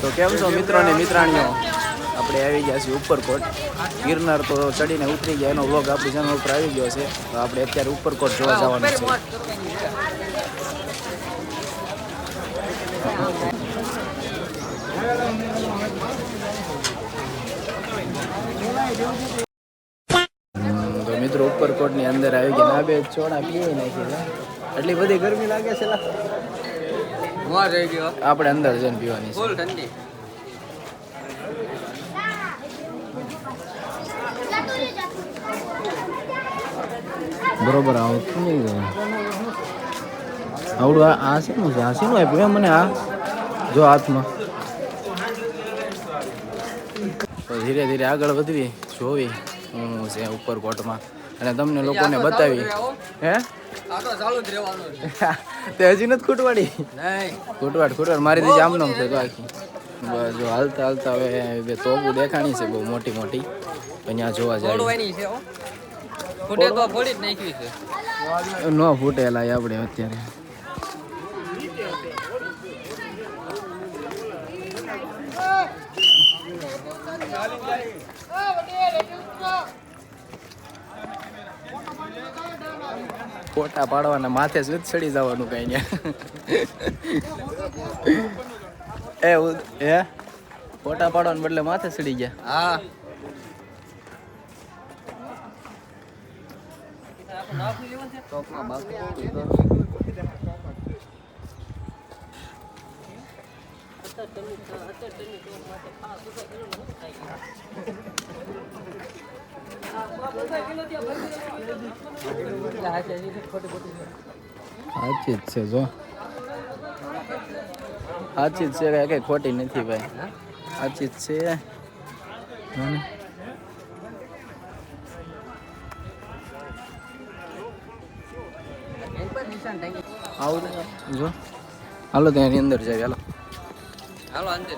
તો કેમ છો મિત્રો ને મિત્રાણીઓ? આપણે આવી ગયા છીએ ઉપરકોટ. ગિરનાર તો ચડીને ઉતરી ગયા. એનો વ્લોગ આપણી ચેનલ ઉપર આવી ગયો છે. તો આપણે અત્યારે ઉપરકોટ જોવા જવાનું છે. મિત્રો મિત્રો ઉપરકોટની અંદર આવી ગયા. ના બે છોડા પીવી નાખી. એટલી બધી ગરમી લાગે છે આપણે અંદર જઈને પીવાની ફૂલ ઠંડી. બરોબર આવતું નહીં આવડું આ શેનું છે? આ શેનું આપ્યું? એમ મને આ. જો હાથમાં. ધીરે ધીરે આગળ વધવી જોવી શું છે ઉપરકોટમાં. અને તમને લોકોને બતાવી. હે? તો ચાલુ જ રહેવાનું છે. તે હજી નથી ખૂટવાડી? ખૂટવાડ ખૂટવાડ. મારી દીધી આમ નામ છે તો આખી. બસ જો હાલતા હાલતા હવે બે તોપું દેખાણી છે બહુ મોટી મોટી. અહીંયા જોવા જાય. ન ફૂટેલા આપણે અત્યારે. ફોટા પાડવાના માથે જ ચડી જવાનું કઈ ને. એ હે? ફોટા પાડવાને બદલે માથે ચડી ગયા? હા. બાકી સાચી જ છે, જો. સાચી જ છે કઈ ખોટી નથી ભાઈ. સાચી છે. આવું જો હાલો તો અંદર જાય, હાલો. હાલો અંતે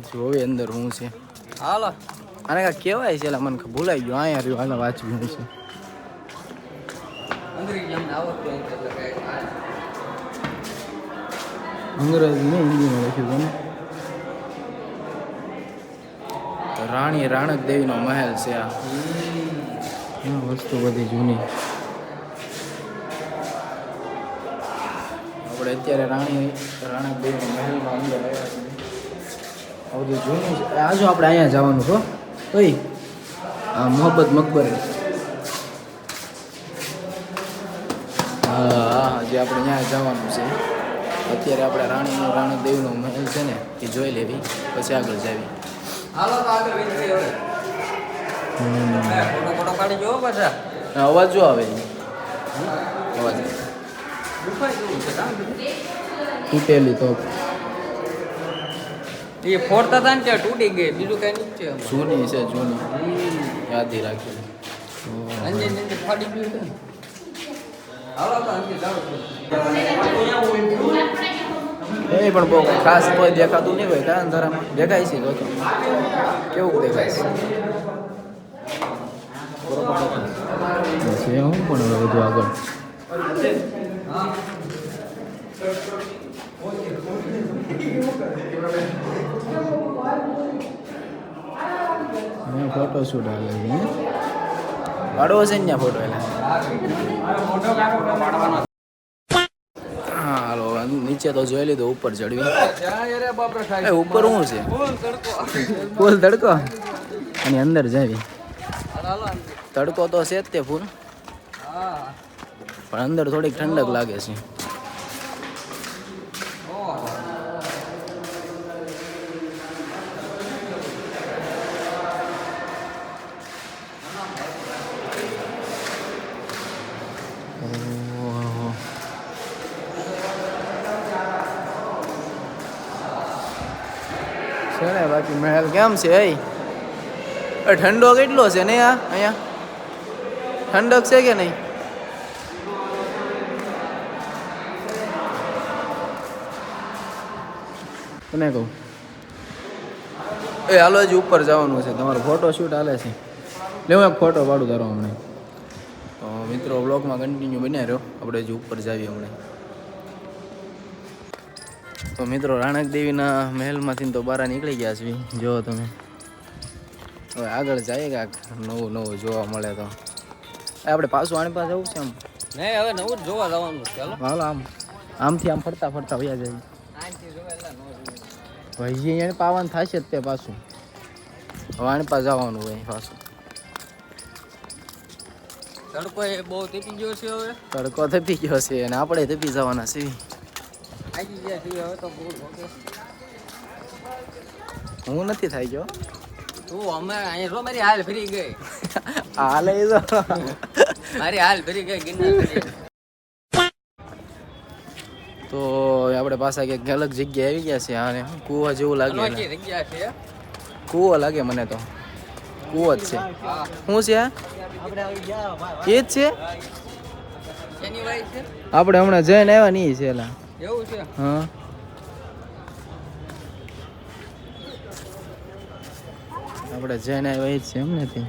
જોવે અંદર શું છે. હાલો. આને કા કેવાય છે મને ભૂલાઈ ગયો. અહીંયા રહ્યું, હાલો વાંચવું છે. અંગ્રેજી ને હિન્દીમાં લખ્યું છે રાણી રાણક દેવીનો મહેલ છે આ વસ્તુ બધી જૂની. આપણે અત્યારે રાણી, રાણક દેવીનો મહેલમાં અંદર આવ્યા છીએ. આ બધું જૂનું છે આજુ આપણે અહીંયા જવાનું છો ભાઈ આ મોહબ્બત મકબર. હા જે આપણે ત્યાં જવાનું છે. અત્યારે આપણે રાણીનો રાણદેવનો મહેલ છે ને એ જોઈ લેવી. પછી આગળ જાવી. અવાજ જો આવે. અવાજ? તૂટેલી તો. એ ફોડતા હતા ને ત્યાં તૂટી ગઈ બીજું કઈ નથી છે જૂની છે જૂની યાદી રાખી અંજે અંજે ફાડી ગયું છે ને. હાલો તો અંજે જાઓ છો. એ પણ બહુ ખાસ કોઈ દેખાતું નહીં હોય કારણ ધરામાં દેખાય છે જોતો કેવું દેખાય છે બસ એ હું પણ હવે બધું આગળ અહીંયા ફોટો શૂટ હાલે છે? પાડવો છે ને ફોટો એટલે હા હાલો નીચે તો જોઈ લીધું ઉપર ચડવી ઉપર શું છે ફૂલ તડકો. અને અંદર જાવી. તડકો તો છે જ તે ફૂલ પણ અંદર થોડીક ઠંડક લાગે છે મહેલ કેમ છે એ ઠંડો કેટલો છે ને આ, અહીંયા? ઠંડક છે કે નહીં? તને કહું? એ હાલો, હજી ઉપર જવાનું છે. તમારો ફોટો શૂટ હાલે છે. લે હું એક ફોટો પાડું તારો હમણાં. મિત્રો બ્લોગમાં કન્ટિન્યુ બન્યા રહ્યો. આપણે હજી ઉપર જાવીએ હમણાં. તો મિત્રો રાણક દેવીના મહેલમાંથી તો બહાર નીકળી ગયા છે જો તમે. હવે આગળ જાય કાંક નવું નવું જોવા મળે તો. આપણે પાછું આની પાસે જવું છે આમ? નહીં હવે નવું જ જોવા જવાનું છે હાલો આમ. આમથી આમ ફરતા ફરતા વયા જાય. ભાઈ એને પાવન થશે જ તે પાછું. હવે આની પાસે જવાનું હોય પાછું. તડકો એ બહુ તેપી ગયો છે હવે. તડકો થપી ગયો છે અને આપણે થપી જવાના છે આવી ગયા છે હવે તો હું નથી થઈ ગયો તું અમે અહીંયા જો મારી હાલ ફરી ગઈ. હાલે તો. મારી હાલ ફરી ગઈ ગિરનાર તો આપણે પાછા ક્યાંક અલગ જગ્યાએ આવી ગયા છે આને કૂવા જેવું લાગે કૂવો લાગે મને તો. કૂવો જ છે. શું છે? એ જ છે? છે? આપણે હમણાં જઈને આવ્યા નહીં છે એલા. એવું છે? હા. આપણે જઈને આવ્યા જ છે એમ નથી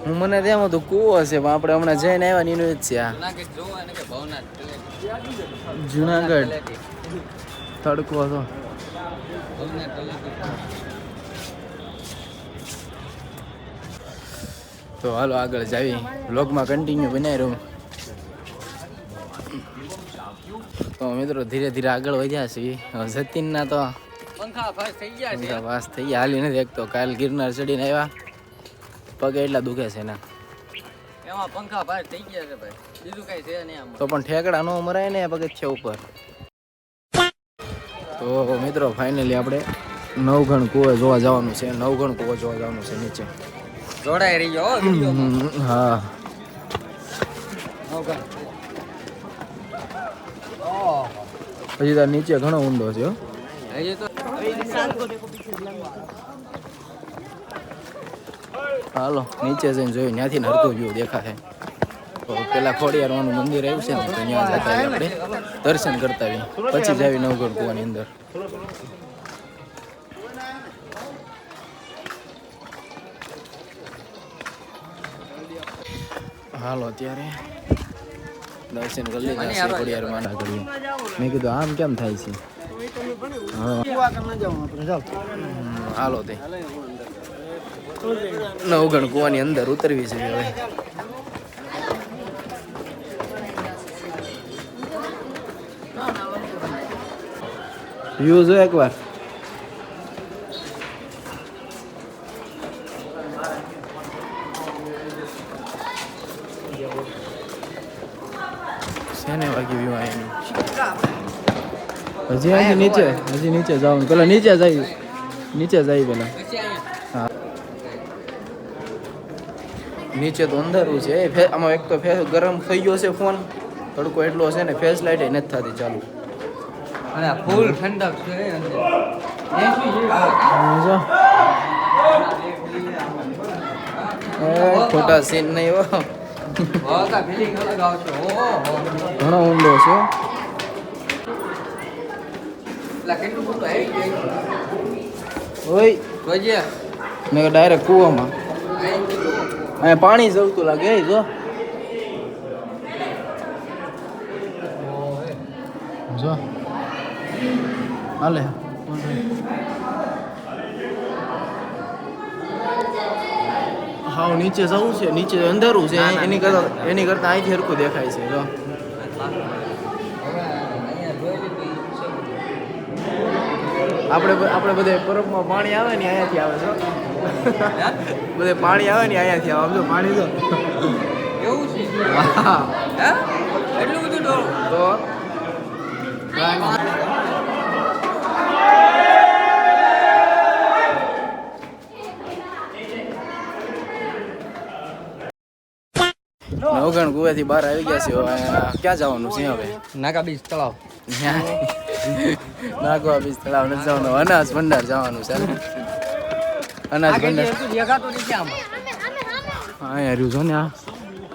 હું મને તેમ હતું કૂવો છે પણ આપણે હમણાં જઈને આવ્યા એનું જ છે આ. જુનાગઢ. તડકો હતો. તો હાલો આગળ જાવી. બ્લોગમાં કન્ટિન્યુ બનાવી રહું. તો મિત્રો ધીરે ધીરે આગળ વધ્યા છીએ. જતીનના તો પંખા ફાસ થઈ ગયા છે. વાસ થઈ ગયા. હાલી નથી એક તો કાલ ગિરનાર ચડીને આવ્યા. પગે એટલા દુખે છે ને એમાં પંખા ફાસ થઈ ગયા છે ભાઈ. બીજું કઈ છે નહીં આમાં. તો પણ ઠેકડા નો મરાય ને પગથિયા ઉપર. તો મિત્રો ફાઇનલી આપણે નવગણ કુવે જોવા જવાનું છે. નવગણ કુવો જોવા જવાનું છે નીચે. જોડાઈ રહી હા વિડીયોમાં. હમ, હા પછી તાર નીચે ઘણો ઊંડો છે. હજી તો હાલો નીચે જઈને જોયું ત્યાંથી નરતું વ્યૂ દેખાય તો પેલા ખોડિયારવાનું મંદિર આવ્યું છે ને તો ત્યાં જતા આપણે. દર્શન કરતા આવીએ. પછી જાવી નવગઢ કુવાની અંદર. હાલો અત્યારે દર્શન કરી લીધા છે ખોડિયારમાં આગળ મેં કીધું આમ કેમ થાય છે? હાલો તે. નવગણ કુવાની અંદર ઉતરવી છે હવે. વ્યૂ જો એકવાર શેને વાગી વ્યૂ આવીને હજી અહીંથી નીચે હજી નીચે જવાનું. પેલા નીચે જાય નીચે જાય પેલા. હા. નીચે તો અંધારું છે. એ આમાં એક તો ફેસ ગરમ થઈ ગયો છે ફોન. તડકો એટલો છે ને ફેસ લાઇટ નથી થતી ચાલુ. અને ફૂલ ઠંડક છે ખોટા સીન નહીં. ઘણો ઊંડો છે. પેલા કેટલું મોટું આવી ગયું. ઓય. જોજે. મેં ડાયરેક્ટ કૂવામાં. અહીંયા પાણી જવતું લાગે જો. જો. હાલે. હાવ નીચે જવું છે નીચે અંધારું છે એની કરતા એની કરતા અહીંથી હરખું દેખાય છે જો હવે અહીંયા જોઈ લીધું ઈ છે. આપણે આપણે બધે પરબમાં પાણી આવે ને અહીંયાથી આવે છે. બધે પાણી આવે ને અહીંયાથી આવે. આમ જો પાણી તો એવું છે? હા. એટલું બધું તો? નવગણ કુવેથી બહાર આવી ગયા છે ક્યાં જવાનું છે હવે? નાકા બીચ તળાવ. નાગવા બીજ તળાવ નથી જવાનું. અનાજ ભંડાર જવાનું છે. અનાજ ભંડાર. હા રહ્યું છો ને આ.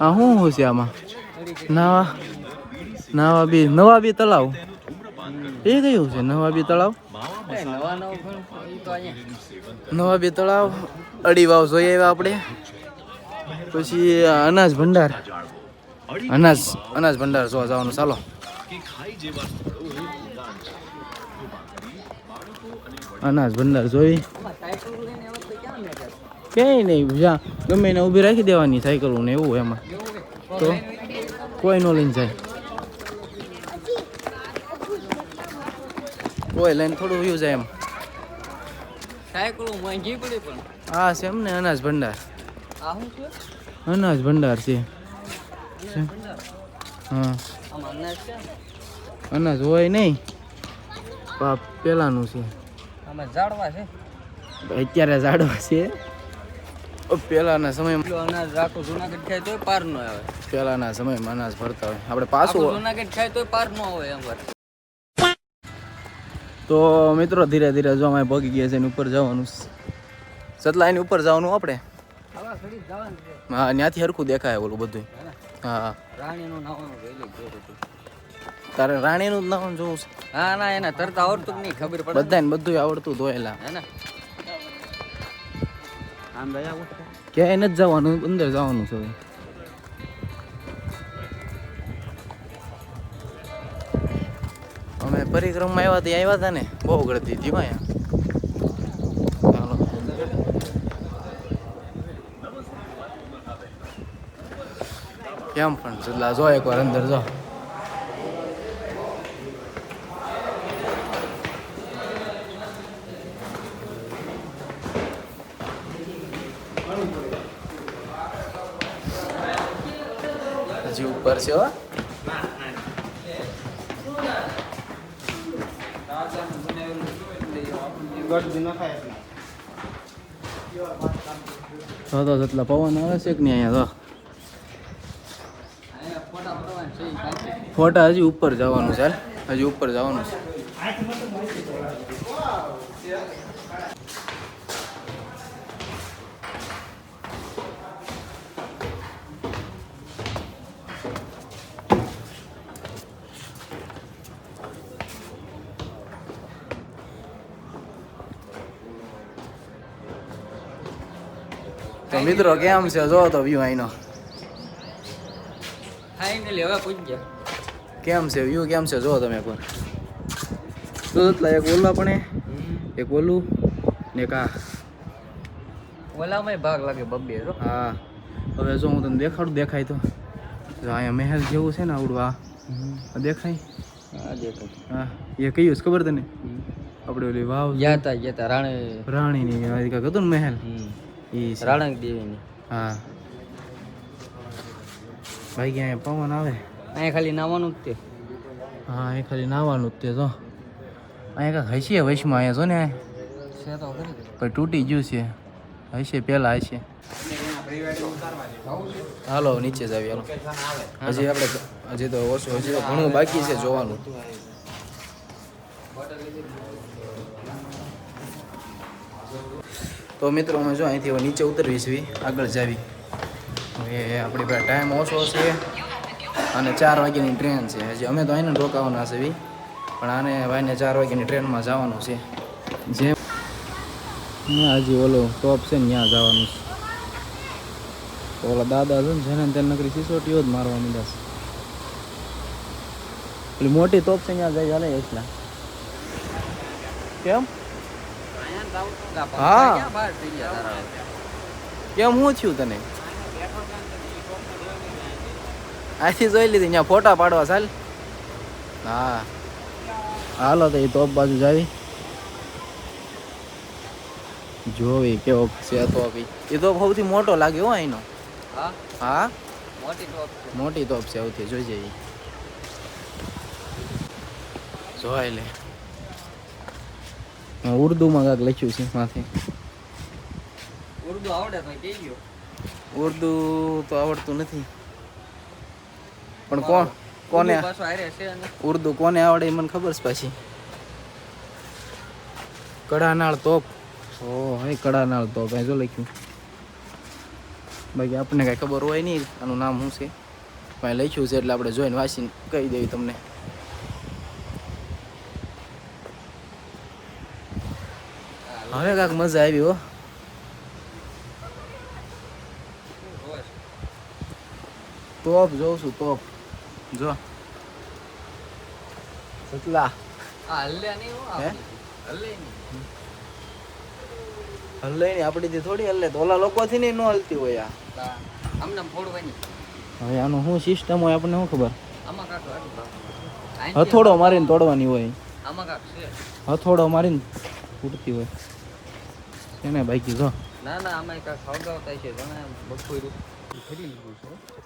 આ શું શું છે આમાં? નાવા નાવા બી નવા બી તળાવ. એ કયું છે નવા બી તળાવ? નવા બી તળાવ. અડી વાવ જોઈ આવ્યા આપણે. પછી અનાજ ભંડાર. અનાજ અનાજ ભંડાર જોવા જવાનું. ચાલો. અનાજ ભંડાર જોઈ? ક્યાંય નહીં જ્યાં ગમે એને ઊભી રાખી દેવાની સાયકલ ને એવું એમાં. તો? કોઈ નો લઈને જાય. કોઈ લઈને થોડું વ્યૂ જાય એમ. આ છે એમ ને અનાજ ભંડાર. અનાજ ભંડાર છે. હા. અનાજ હોય નહીં. બાપ પેલાનું છે. આમાં ઝાડવા છે. અત્યારે ઝાડવા છે. પહેલાના પેલાના સમયમાં અનાજ રાખો જુનાગઢ ખાય તોય પાર ન આવે. પેલાના સમયમાં અનાજ ભરતા હોય. આપણે પાછું જુનાગઢ ખાય તોય પાર ન આવે એમ તો મિત્રો ધીરે ધીરે જો અમે પગી ગયા છે એની ઉપર જવાનું સતલા એની ઉપર જવાનું આપણે? આવા ઘડી જવાનું છે. હા ત્યાંથી હરખું દેખાય ઓલું બધું હે રાણીનું નાવાનું તારે રાણીનું જ નામ જોવું છે. હા ના એને તરતા આવડતું જ નહીં ખબર પડે. બધાને બધું આવડતું ધોયેલા હે ને? આમ દયા ઉઠે ક્યાંય નથી જવાનું અંદર જવાનું છે. અમે પરિક્રમા આવ્યા ત્યાં આવ્યા હતા ને? બહુ ગળતી હતી અહીંયા. કેમ પણ જલ્લા જો એકવાર અંદર જો. હજી ઉપર છે હો. તો તો જેટલા પવન આવે છે કે નહીં અહીંયા. તો. ફોટા હજી ઉપર જવાનું છે હજી ઉપર જવાનું છે. તો મિત્રો કેમ છે? જો તો વ્યૂ અહીંનો ફાઇનલી હવે પૂછ ગયા. કેમ છે? વ્યૂ કેમ છે? જો તમે પણ. એટલા એક ઓલા પણ એક ઓલું ને કા આ. ઓલામાંય ભાગ લાગે બબ્બે જો. હા. હવે જો હું તને દેખાડું દેખાય તો. જો અહીંયા મહેલ જેવું છે ને આવડું આ. દેખાય? હા દેખાય. હા. એ કયું છે ખબર તને? આપણે ઓલી વાવ ગયા તા ગયા તા રાણે. રાણીની હતું ને મહેલ? છે. રાણક દેવીની. હા. ભાઈ અહીંયા પવન આવે? અહીંયા ખાલી નાવાનું જ તે. હા અહીંયા ખાલી નાવાનું જ તે જો. અહીંયા કાંઈક હશે વૈશમાં અહીંયા જો ને છે તો પણ તૂટી ગયું છે. હશે પહેલા હશે. હાલો નીચે જ આવી હાલો. હજી આપણે હજી તો ઓછું હજી તો ઘણું બાકી છે જોવાનું. તો મિત્રો, અમે જો અહીંથી નીચે ઉતરવી છીએ, આગળ જાવી. હવે આપણી પાસે ટાઈમ ઓછો છે અને ચાર વાગ્યાની ટ્રેન છે. હજી અમે તો અહીંને જ રોકાવાના છે પણ આને ભાઈને ચાર વાગ્યાની ટ્રેનમાં જવાનું છે. ત્યાં હજી ઓલો ટોપ છે ને ત્યાં જવાનું છે. ઓલા દાદા છે ને, જેને તેને નકરી સિસોટીઓ જ મારવા મીધા છે. એટલે મોટી તોપ છે ત્યાં જાય ચાલે એટલા. કેમ? હા. કેમ શું થયું તને? આથી જોઈ લીધી ત્યાં ફોટા પાડવા ચાલ. હા. હાલો તો એ તોપ બાજુ જાવી. જોવી કેવો છે તોપ એ તોપ સૌથી મોટો લાગ્યો હો અહીંનો હા? હા? મોટી તોપ મોટી તોપ છે સૌથી જોઈ જઈએ. જોઈ લે. હા, ઉર્દુમાં કાંઈક લખ્યું છે માથે. ઉર્દુ આવડે તો કહી ગયો. ઉર્દુ તો આવડતું નથી. પણ કોણ કોને ઉર્દુ કોને આવડે એ મને ખબર છે પાછી. કડાનાળ તોપ. ઓ હે કડાનાળ તોપ એ જો લખ્યું. બાકી આપણને કાંઈ ખબર હોય નહીં આનું નામ શું છે? કાંઈ લખ્યું છે એટલે આપણે જોઈને વાંચીને કહી દેવી તમને. હવે કાંઈક મજા આવી હો. તોપ જોઉં છું ટોપ. જો. સતલા હલ્લે નહીં નહીં. આપણીથી થોડી હલ્લે. તો ઓલા નહીં ન હલતી હોય આ. હવે આનું શું સિસ્ટમ હોય આપણને શું ખબર? કાંક હથોડો મારીને તોડવાની હોય. કાંક હથોડો મારીને તૂટતી હોય. એને બાકી જો. ના ના આમાં છે તમે બપોરું.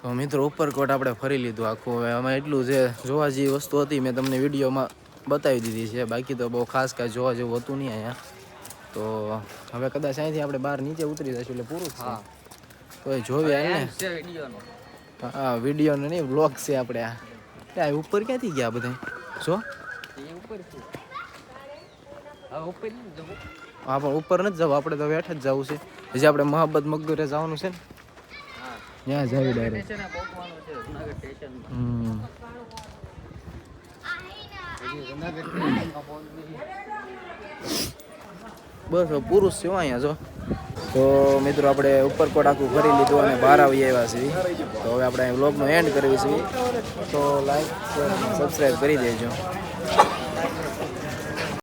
તો મિત્રો ઉપરકોટ આપણે ફરી લીધું આખું. હવે આમાં એટલું જે જોવા જેવી વસ્તુ હતી મેં તમને વિડીયોમાં બતાવી દીધી છે. બાકી તો બહુ ખાસ કાંઈ જોવા જેવું હતું નહીં અહીંયા. તો હવે કદાચ અહીંથી આપણે બહાર નીચે ઉતરી જઈશું એટલે પૂરું હા. તો એ જોવી આવે ને. છે હા વિડીયોનો નહીં વ્લોગ છે આપણે આ. ઉપર ક્યાંથી ગયા બધા જો. ઉપર ઉપર હા પણ ઉપર નથી જવું. આપણે તો બેઠ જ જવું છે. હજી આપણે મહાબત મગદુરે જવાનું છે ને. ત્યાં જાવી ડાયરેક્ટ. બસ હવે પૂરું છે અહીંયા જો. તો મિત્રો આપણે ઉપરકોટ આખું ફરી લીધું અને બહાર આવી આવ્યા છીએ. તો હવે આપણે બ્લોગનો એન્ડ કરવી છે તો લાઈક સબસ્ક્રાઈબ કરી દેજો.